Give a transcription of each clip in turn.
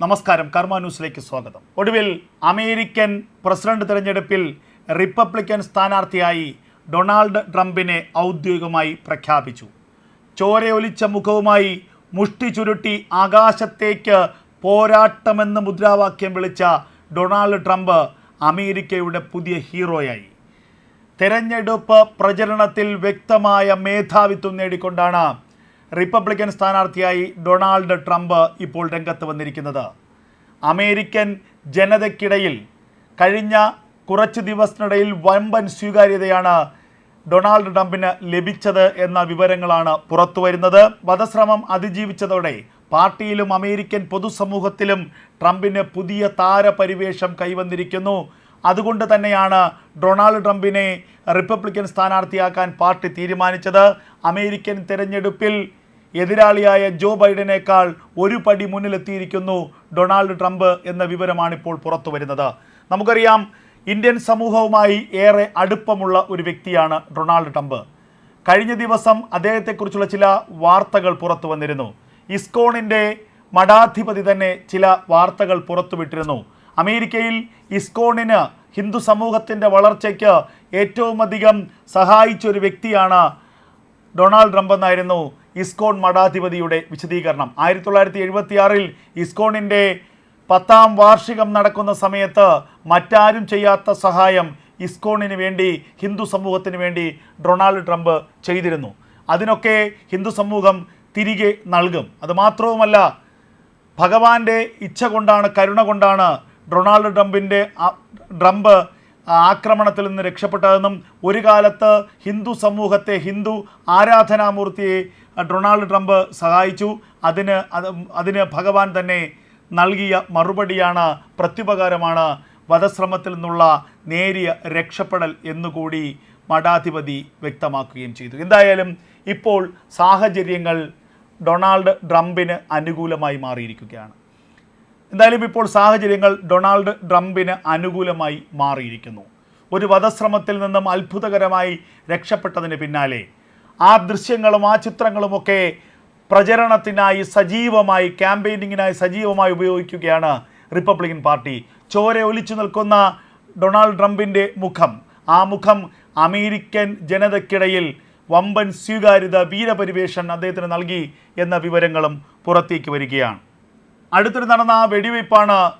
നമസ്കാരം കർമ്മ ന്യൂസിലേക്ക് സ്വാഗതം. ഒടുവിൽ അമേരിക്കൻ പ്രസിഡന്റ് തെരഞ്ഞെടുപ്പിൽ റിപ്പബ്ലിക്കൻ സ്ഥാനാർത്ഥിയായി ഡൊണാൾഡ് ട്രംപിനെ ഔദ്യോഗികമായി പ്രഖ്യാപിച്ചു. ചോരയൊലിച്ച മുഖവുമായി മുഷ്ടി ചുരുട്ടി ആകാശത്തേക്ക് പോരാട്ടമെന്ന് മുദ്രാവാക്യം വിളിച്ച ഡൊണാൾഡ് ട്രംപ് അമേരിക്കയുടെ പുതിയ ഹീറോയായി. തെരഞ്ഞെടുപ്പ് പ്രചരണത്തിൽ വ്യക്തമായ മേധാവിത്വം നേടിക്കൊണ്ടാണ് റിപ്പബ്ലിക്കൻ സ്ഥാനാർത്ഥിയായി ഡൊണാൾഡ് ട്രംപ് ഇപ്പോൾ രംഗത്ത് വന്നിരിക്കുന്നത്. അമേരിക്കൻ ജനതയ്ക്കിടയിൽ കഴിഞ്ഞ കുറച്ച് ദിവസത്തിനിടയിൽ വമ്പൻ സ്വീകാര്യതയാണ് ഡൊണാൾഡ് ട്രംപിന് ലഭിച്ചത് എന്ന വിവരങ്ങളാണ് പുറത്തു വരുന്നത്. വധശ്രമം അതിജീവിച്ചതോടെ പാർട്ടിയിലും അമേരിക്കൻ പൊതുസമൂഹത്തിലും ട്രംപിന് പുതിയ താരപരിവേഷം കൈവന്നിരിക്കുന്നു. അതുകൊണ്ട് തന്നെയാണ് ഡൊണാൾഡ് ട്രംപിനെ റിപ്പബ്ലിക്കൻ സ്ഥാനാർത്ഥിയാക്കാൻ പാർട്ടി തീരുമാനിച്ചത്. അമേരിക്കൻ തെരഞ്ഞെടുപ്പിൽ എതിരാളിയായ ജോ ബൈഡനേക്കാൾ ഒരു പടി മുന്നിലെത്തിയിരിക്കുന്നു ഡൊണാൾഡ് ട്രംപ് എന്ന വിവരമാണ് ഇപ്പോൾ പുറത്തു വരുന്നത്. നമുക്കറിയാം ഇന്ത്യൻ സമൂഹവുമായി ഏറെ അടുപ്പമുള്ള ഒരു വ്യക്തിയാണ് ഡൊണാൾഡ് ട്രംപ്. കഴിഞ്ഞ ദിവസം അദ്ദേഹത്തെക്കുറിച്ചുള്ള ചില വാർത്തകൾ പുറത്തു വന്നിരുന്നു. ഇസ്കോണിന്റെ മഠാധിപതി തന്നെ ചില വാർത്തകൾ പുറത്തുവിട്ടിരുന്നു. അമേരിക്കയിൽ ഇസ്കോണിന് ഹിന്ദു സമൂഹത്തിന്റെ വളർച്ചയ്ക്ക് ഏറ്റവും അധികം സഹായിച്ച ഒരു വ്യക്തിയാണ് ഡൊണാൾഡ് ട്രംപ് എന്നായിരുന്നു ഇസ്കോൺ മഠാധിപതിയുടെ വിശദീകരണം. ആയിരത്തി തൊള്ളായിരത്തി എഴുപത്തിയാറിൽ ഇസ്കോണിന്റെ പത്താം വാർഷികം നടക്കുന്ന സമയത്ത് മറ്റാരും ചെയ്യാത്ത സഹായം ഇസ്കോണിന് വേണ്ടി ഹിന്ദു സമൂഹത്തിന് വേണ്ടി ഡൊണാൾഡ് ട്രംപ് ചെയ്തിരുന്നു. അതിനൊക്കെ ഹിന്ദു സമൂഹം തിരികെ നൽകും. അതുമാത്രവുമല്ല ഭഗവാന്റെ ഇച്ഛ കൊണ്ടാണ് കരുണ കൊണ്ടാണ് ഡൊണാൾഡ് ട്രംപിന്റെ ട്രംപ് ആക്രമണത്തിൽ നിന്ന് രക്ഷപ്പെട്ടതെന്നും ഒരു കാലത്ത് ഹിന്ദു സമൂഹത്തെ ഹിന്ദു ആരാധനാമൂർത്തിയെ ഡൊണാൾഡ് ട്രംപ് സഹായിച്ചു. അതിന് അത് അതിന് ഭഗവാൻ തന്നെ നൽകിയ മറുപടിയാണ് പ്രത്യുപകാരമാണ് വധശ്രമത്തിൽ നിന്നുള്ള നേരിയ രക്ഷപ്പെടൽ എന്നുകൂടി മഠാധിപതി വ്യക്തമാക്കുകയും ചെയ്തു. എന്തായാലും ഇപ്പോൾ സാഹചര്യങ്ങൾ ഡൊണാൾഡ് ട്രംപിന് അനുകൂലമായി മാറിയിരിക്കുകയാണ്. എന്തായാലും ഇപ്പോൾ സാഹചര്യങ്ങൾ ഡൊണാൾഡ് ട്രംപിന് അനുകൂലമായി മാറിയിരിക്കുന്നു. ഒരു വധശ്രമത്തിൽ നിന്നും അത്ഭുതകരമായി രക്ഷപ്പെട്ടതിന് പിന്നാലെ ആ ദൃശ്യങ്ങളും ആ ചിത്രങ്ങളുമൊക്കെ പ്രചരണത്തിനായി സജീവമായി ക്യാമ്പയിനിങ്ങിനായി സജീവമായി ഉപയോഗിക്കുകയാണ് റിപ്പബ്ലിക്കൻ പാർട്ടി. ചോര ഒലിച്ചു നിൽക്കുന്ന ഡൊണാൾഡ് ട്രംപിന്റെ മുഖം. ആ മുഖം അമേരിക്കൻ ജനതയ്ക്കിടയിൽ വമ്പൻ സ്വീകാര്യത വീരപരിവേഷൻ അദ്ദേഹത്തിന് നൽകി എന്ന വിവരങ്ങളും പുറത്തേക്ക് വരികയാണ്. അടുത്തിടെ നടന്ന ആ വെടിവയ്പ്പാണ്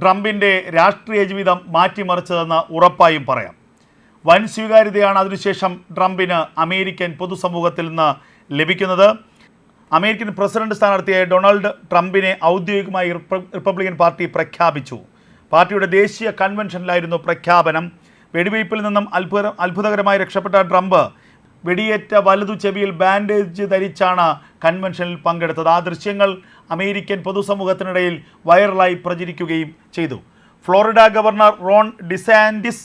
ട്രംപിന്റെ രാഷ്ട്രീയ ജീവിതം മാറ്റിമറിച്ചതെന്ന് ഉറപ്പായും പറയാം. വൻ സ്വീകാര്യതയാണ് അതിനുശേഷം ട്രംപിന് അമേരിക്കൻ പൊതുസമൂഹത്തിൽ നിന്ന് ലഭിക്കുന്നത്. അമേരിക്കൻ പ്രസിഡന്റ് സ്ഥാനാർത്ഥിയായ ഡൊണാൾഡ് ട്രംപിനെ ഔദ്യോഗികമായി റിപ്പബ്ലിക്കൻ പാർട്ടി പ്രഖ്യാപിച്ചു. പാർട്ടിയുടെ ദേശീയ കൺവെൻഷനിലായിരുന്നു പ്രഖ്യാപനം. വെടിവയ്പ്പിൽ നിന്നും അത്ഭുത അത്ഭുതകരമായി രക്ഷപ്പെട്ട ട്രംപ് വെടിയേറ്റ വലതു ചെവിയിൽ ബാൻഡേജ് ധരിച്ചാണ് കൺവെൻഷനിൽ പങ്കെടുത്തത്. ആ ദൃശ്യങ്ങൾ അമേരിക്കൻ പൊതുസമൂഹത്തിനിടയിൽ വൈറലായി പ്രചരിക്കുകയും ചെയ്തു. Florida governor Ron DeSantis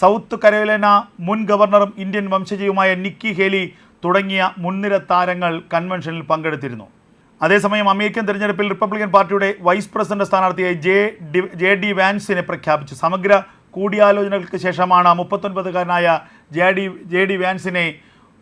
South Carolina മുൻ ഗവർണറും ഇന്ത്യൻ വംശജയുമായ നിക്കി ഹേലി തുടങ്ങിയ മുൻനിര താരങ്ങൾ കൺവെൻഷനിൽ പങ്കെടുത്തിരുന്നു. അതേസമയം അമേരിക്കൻ തെരഞ്ഞെടുപ്പിൽ റിപ്പബ്ലിക്കൻ പാർട്ടിയുടെ വൈസ് പ്രസിഡന്റ് സ്ഥാനാർത്ഥിയായി ജെ ഡി ജെ ഡി വാൻസിനെ പ്രഖ്യാപിച്ചു. സമഗ്ര കൂടിയാലോചനകൾക്ക് ശേഷമാണ് മുപ്പത്തൊൻപതുകാരനായ ജെ ഡി ജെ ഡി വാൻസിനെ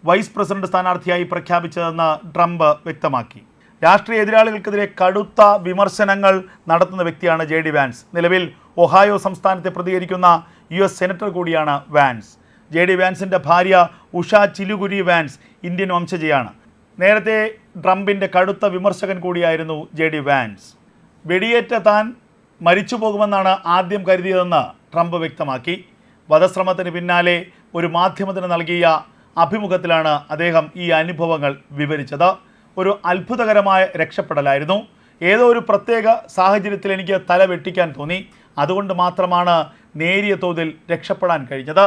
വൈസ് പ്രസിഡന്റ് സ്ഥാനാർത്ഥിയായി പ്രഖ്യാപിച്ചതെന്ന് ട്രംപ് വ്യക്തമാക്കി. രാഷ്ട്രീയ എതിരാളികൾക്കെതിരെ കടുത്ത വിമർശനങ്ങൾ നടത്തുന്ന വ്യക്തിയാണ് ജെ ഡി വാൻസ്. നിലവിൽ ഒഹായോ സംസ്ഥാനത്തെ പ്രതികരിക്കുന്ന യു എസ് സെനറ്റർ കൂടിയാണ് വാൻസ്. ജെ ഡി വാൻസിന്റെ ഭാര്യ ഉഷ ചിലുകുരി വാൻസ് ഇന്ത്യൻ വംശജയാണ്. നേരത്തെ ട്രംപിന്റെ കടുത്ത വിമർശകൻ കൂടിയായിരുന്നു ജെ ഡി വാൻസ്. വെടിയേറ്റ താൻ മരിച്ചു പോകുമെന്നാണ് ആദ്യം കരുതിയതെന്ന് ട്രംപ് വ്യക്തമാക്കി. വധശ്രമത്തിന് പിന്നാലെ ഒരു മാധ്യമത്തിന് നൽകിയ അഭിമുഖത്തിലാണ് അദ്ദേഹം ഈ അനുഭവങ്ങൾ വിവരിച്ചത്. ഒരു അത്ഭുതകരമായ രക്ഷപ്പെടലായിരുന്നു. ഏതോ ഒരു പ്രത്യേക സാഹചര്യത്തിൽ എനിക്ക് തല വെട്ടിക്കാൻ തോന്നി. അതുകൊണ്ട് മാത്രമാണ് നേരിയ തോതിൽ രക്ഷപ്പെടാൻ കഴിഞ്ഞത്.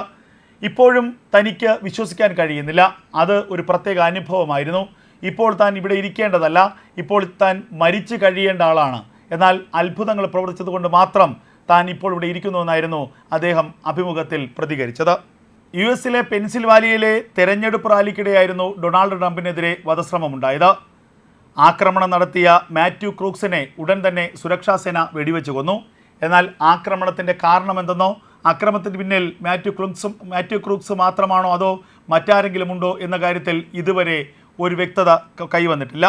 ഇപ്പോഴും തനിക്ക് വിശ്വസിക്കാൻ കഴിയുന്നില്ല. അത് ഒരു പ്രത്യേക അനുഭവമായിരുന്നു. ഇപ്പോൾ താൻ ഇവിടെ ഇരിക്കേണ്ടതല്ല. ഇപ്പോൾ താൻ മരിച്ചു കഴിയേണ്ട ആളാണ്. എന്നാൽ അത്ഭുതങ്ങൾ പ്രവർത്തിച്ചതുകൊണ്ട് മാത്രം താൻ ഇപ്പോൾ ഇവിടെ ഇരിക്കുന്നുവെന്നായിരുന്നു അദ്ദേഹം അഭിമുഖത്തിൽ പ്രതികരിച്ചത്. യു എസിലെ പെൻസിൽവാലിയയിലെ തെരഞ്ഞെടുപ്പ് റാലിക്കിടെയായിരുന്നു ഡൊണാൾഡ് ട്രംപിനെതിരെ വധശ്രമമുണ്ടായത്. ആക്രമണം നടത്തിയ മാത്യു ക്രൂക്സിനെ ഉടൻ തന്നെ സുരക്ഷാസേന വെടിവെച്ച് കൊന്നു. എന്നാൽ ആക്രമണത്തിന്റെ കാരണമെന്തെന്നോ അക്രമത്തിന് പിന്നിൽ മാത്യു ക്രൂക്സും മാത്യു ക്രൂക്സ് മാത്രമാണോ അതോ മറ്റാരെങ്കിലും ഉണ്ടോ എന്ന കാര്യത്തിൽ ഇതുവരെ ഒരു വ്യക്തത കൈവന്നിട്ടില്ല.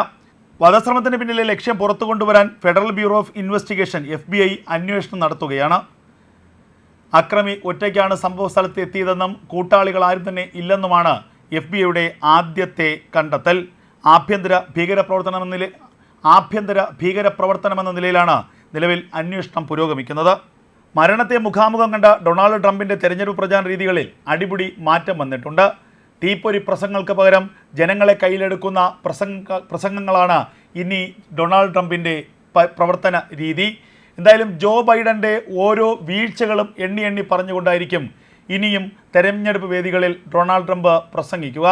വധശ്രമത്തിന് പിന്നിലെ ലക്ഷ്യം പുറത്തു കൊണ്ടുവരാൻ federal bureau of investigation F അന്വേഷണം നടത്തുകയാണ്. അക്രമി ഒറ്റയ്ക്കാണ് സംഭവ സ്ഥലത്ത് എത്തിയതെന്നും കൂട്ടാളികൾ ആരും തന്നെ ഇല്ലെന്നുമാണ് എഫ് ബി ഐയുടെ ആദ്യത്തെ കണ്ടെത്തൽ. ആഭ്യന്തര ഭീകരപ്രവർത്തനമെന്ന നില ആഭ്യന്തര ഭീകരപ്രവർത്തനമെന്ന നിലയിലാണ് നിലവിൽ അന്വേഷണം പുരോഗമിക്കുന്നത്. മരണത്തെ മുഖാമുഖം കണ്ട ഡൊണാൾഡ് ട്രംപിന്റെ തെരഞ്ഞെടുപ്പ് പ്രചാരണ രീതികളിൽ അടിപിടി മാറ്റം വന്നിട്ടുണ്ട്. തീപ്പൊരി പ്രസംഗങ്ങൾക്ക് പകരം ജനങ്ങളെ കയ്യിലെടുക്കുന്ന പ്രസംഗ പ്രസംഗങ്ങളാണ് ഇനി ഡൊണാൾഡ് ട്രംപിന്റെ പ്രവർത്തന രീതി. എന്തായാലും ജോ ബൈഡന്റെ ഓരോ വീഴ്ചകളും എണ്ണി എണ്ണി പറഞ്ഞുകൊണ്ടായിരിക്കും ഇനിയും തെരഞ്ഞെടുപ്പ് വേദികളിൽ ഡൊണാൾഡ് ട്രംപ് പ്രസംഗിക്കുക.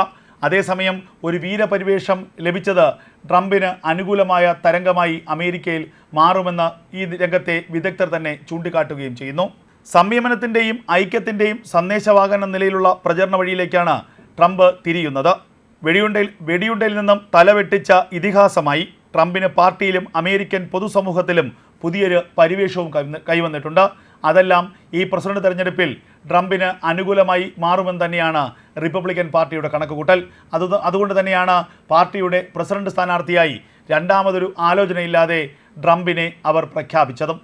അതേസമയം ഒരു വീരപരിവേഷം ലഭിച്ചത് ട്രംപിന് അനുകൂലമായ തരംഗമായി അമേരിക്കയിൽ മാറുമെന്ന് ഈ രംഗത്തെ വിദഗ്ധർ തന്നെ ചൂണ്ടിക്കാട്ടുകയും ചെയ്യുന്നു. സംയമനത്തിന്റെയും ഐക്യത്തിന്റെയും സന്ദേശവാഹന നിലയിലുള്ള പ്രചരണ വഴിയിലേക്കാണ് ട്രംപ് തിരിയുന്നത്. വെടിയുണ്ടയിൽ വെടിയുണ്ടയിൽ നിന്നും തലവെട്ടിച്ച ഇതിഹാസമായി ട്രംപിന് പാർട്ടിയിലും അമേരിക്കൻ പൊതുസമൂഹത്തിലും പുതിയൊരു പരിവേഷവും കൈവന്ന് കൈവന്നിട്ടുണ്ട്. അതെല്ലാം ഈ പ്രസിഡന്റ് തെരഞ്ഞെടുപ്പിൽ ട്രംപിന് അനുകൂലമായി മാറുമെന്ന് തന്നെയാണ് റിപ്പബ്ലിക്കൻ പാർട്ടിയുടെ കണക്കുകൂട്ടൽ. അത് അതുകൊണ്ട് തന്നെയാണ് പാർട്ടിയുടെ പ്രസിഡന്റ് സ്ഥാനാർത്ഥിയായി രണ്ടാമതൊരു ആലോചനയില്ലാതെ ട്രംപിനെ അവർ പ്രഖ്യാപിച്ചതും.